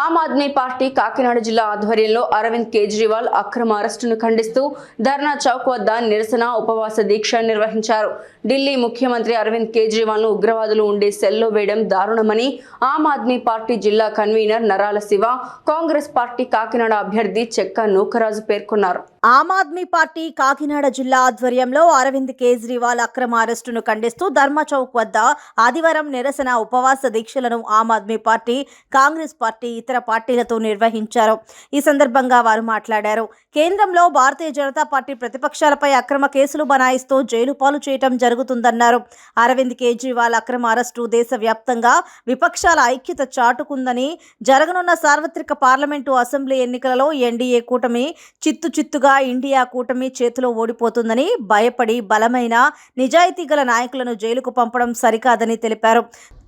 ఆమ్ Aadmi party Kakinada జిల్లా ఆధ్వర్యంలో అరవింద్ కేజ్రీవాల్ అక్రమ అరెస్టును ఖండిస్తూ ధర్నా చౌక్ వద్ద నిరసన ఉపవాస దీక్ష నిర్వహించారు. ఢిల్లీ ముఖ్యమంత్రి అరవింద్ కేజ్రీవాల్ను ఉగ్రవాదులు ఉండే సెల్లో వేయడం దారుణమని ఆమ్ ఆద్మీ పార్టీ జిల్లా కన్వీనర్ నరాల శివ కాంగ్రెస్ పార్టీ కాకినాడ అభ్యర్థి చెక్క నూకరాజు పేర్కొన్నారు. ఆమ్ ఆద్మీ పార్టీ కాకినాడ జిల్లా ఆధ్వర్యంలో అరవింద్ కేజ్రీవాల్ అక్రమ అరెస్టును ఖండిస్తూ ధర్మచౌక్ వద్ద ఆదివారం నిరసన ఉపవాస దీక్షలను ఆమ్ ఆద్మీ పార్టీ కాంగ్రెస్ పార్టీ ఇతర పార్టీలతో నిర్వహించారు. ఈ సందర్భంగా వారు మాట్లాడారు. కేంద్రంలో భారతీయ జనతా పార్టీ ప్రతిపక్షాలపై అక్రమ కేసులు బనాయిస్తూ జైలు పాలు చేయటం జరుగుతుందన్నారు. అరవింద్ కేజ్రీవాల్ అక్రమ అరెస్టు దేశవ్యాప్తంగా విపక్షాల ఐక్యత చాటుకుందని జరగనున్న సార్వత్రిక పార్లమెంటు అసెంబ్లీ ఎన్నికలలో ఎన్డీఏ కూటమి చిత్తు చిత్తుగా ఇండియా కూటమి చేతిలో ఓడిపోతుందని భయపడి బలమైన నిజాయితీ గల నాయకులను జైలుకు పంపడం సరికాదని తెలిపారు.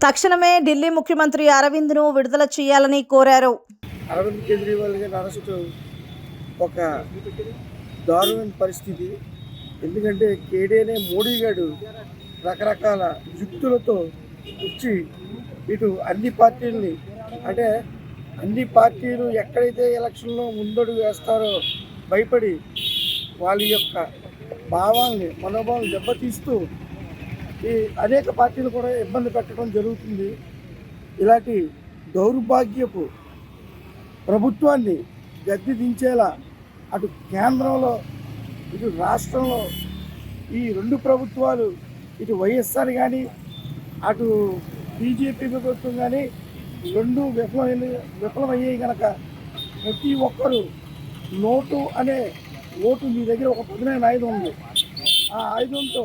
తక్షణమే ఢిల్లీ ముఖ్యమంత్రి అరవింద్ను విడుదల చేయాలని కోరారు. అరవింద్ కేజ్రీవాల్ గారి అరెస్టు ఒక దారుణమైన పరిస్థితి. ఎందుకంటే కేడీనే మోడీ గారు రకరకాల యుక్తులతో వచ్చి ఇటు అన్ని పార్టీలని అంటే అన్ని పార్టీలు ఎక్కడైతే ఎలక్షన్లో ముందడుగు వేస్తారో భయపడి వాళ్ళ యొక్క భావాల్ని మనోభావాలను దెబ్బతీస్తూ ఈ అనేక పార్టీలు కూడా ఇబ్బంది పెట్టడం జరుగుతుంది. ఇలాంటి దౌర్భాగ్యపు ప్రభుత్వాన్ని గద్దె దించేలా అటు కేంద్రంలో ఇటు రాష్ట్రంలో ఈ రెండు ప్రభుత్వాలు ఇటు వైఎస్ఆర్ కానీ అటు బీజేపీ ప్రభుత్వం కానీ రెండు విఫలమైన విఫలమయ్యాయి కనుక ప్రతి ఒక్కరూ నోటు అనే ఓటు మీ దగ్గర ఒక పదునైన ఆయుధం ఉంది. ఆ ఆయుధంతో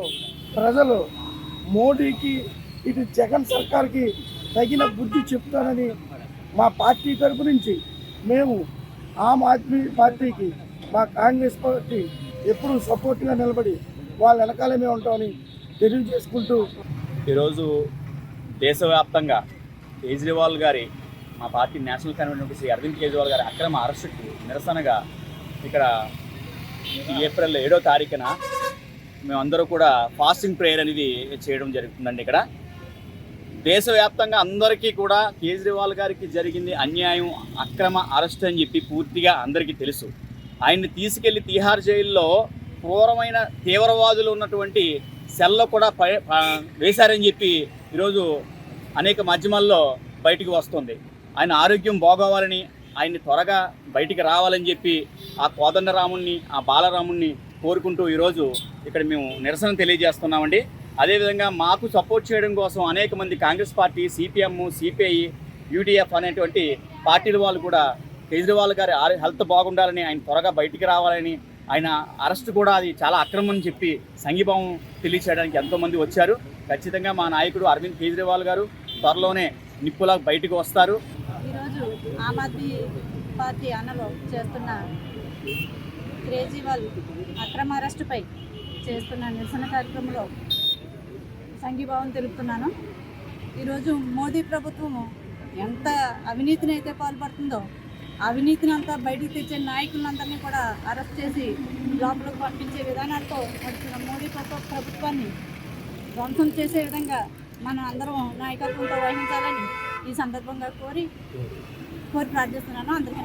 ప్రజలు మోడీకి ఇటు జగన్ సర్కార్కి తగిన బుద్ధి చెప్తానని మా పార్టీ తరపు నుంచి మేము ఆమ్ ఆద్మీ పార్టీకి మా కాంగ్రెస్ పార్టీ ఎప్పుడూ సపోర్ట్గా నిలబడి వాళ్ళ వెనకాలే మేము ఉంటామని తెలియజేసుకుంటూ ఈరోజు దేశవ్యాప్తంగా కేజ్రీవాల్ గారి మా party national convener Shri Arvind Kejriwal గారి అక్రమ అరెస్టుకు నిరసనగా ఇక్కడ ఏప్రిల్ ఏడో తారీఖున మేమందరూ కూడా ఫాస్టింగ్ ప్రేయర్ అనేది చేయడం జరుగుతుందండి ఇక్కడ. దేశవ్యాప్తంగా అందరికీ కూడా కేజ్రీవాల్ గారికి జరిగింది అన్యాయం అక్రమ అరెస్ట్ అని చెప్పి పూర్తిగా అందరికీ తెలుసు. ఆయన్ని తీసుకెళ్ళి తిహార్ జైల్లో క్రూరమైన తీవ్రవాదులు ఉన్నటువంటి సెల్లో కూడా పై వేశారని చెప్పి ఈరోజు అనేక మాధ్యమాల్లో బయటికి వస్తుంది. ఆయన ఆరోగ్యం బాగోవాలని ఆయన్ని త్వరగా బయటికి రావాలని చెప్పి ఆ కోదండరాముణ్ణి ఆ బాలరాముణ్ణి కోరుకుంటూ ఈరోజు ఇక్కడ మేము నిరసన తెలియజేస్తున్నామండి. అదేవిధంగా మాకు సపోర్ట్ చేయడం కోసం అనేక మంది కాంగ్రెస్ పార్టీ సిపిఎం సిపిఐ యూడిఎఫ్ అనేటువంటి పార్టీల వాళ్ళు కూడా కేజ్రీవాల్ గారి హెల్త్ బాగుండాలని ఆయన త్వరగా బయటికి రావాలని ఆయన అరెస్ట్ కూడా అది చాలా అక్రమం అని చెప్పి సంఘీభావం తెలియచేయడానికి ఎంతోమంది వచ్చారు. ఖచ్చితంగా మా నాయకుడు అరవింద్ కేజ్రీవాల్ గారు త్వరలోనే నిప్పులా బయటకు వస్తారు. ఈరోజు ఆమ్ ఆద్మీ పార్టీ అన్నలో చేస్తున్న కేజ్రీవాల్ అక్రమ అరెస్టుపై చేస్తున్న నిరసన కార్యక్రమంలో సంఘీభావం తెలుపుతున్నాను. ఈరోజు మోదీ ప్రభుత్వము ఎంత అవినీతిని అయితే పాల్పడుతుందో అవినీతిని అంతా బయటికి తెచ్చే నాయకులందరినీ కూడా అరెస్ట్ చేసి లోపలకు పంపించే విధానాలతో నడుస్తున్న మోదీ ప్రభుత్వ ప్రభుత్వాన్ని ధ్వంసం చేసే విధంగా మనం అందరం నాయకత్వంతో వహించాలని ఈ సందర్భంగా కోరి కోరి ప్రార్థిస్తున్నాను. అందరికీ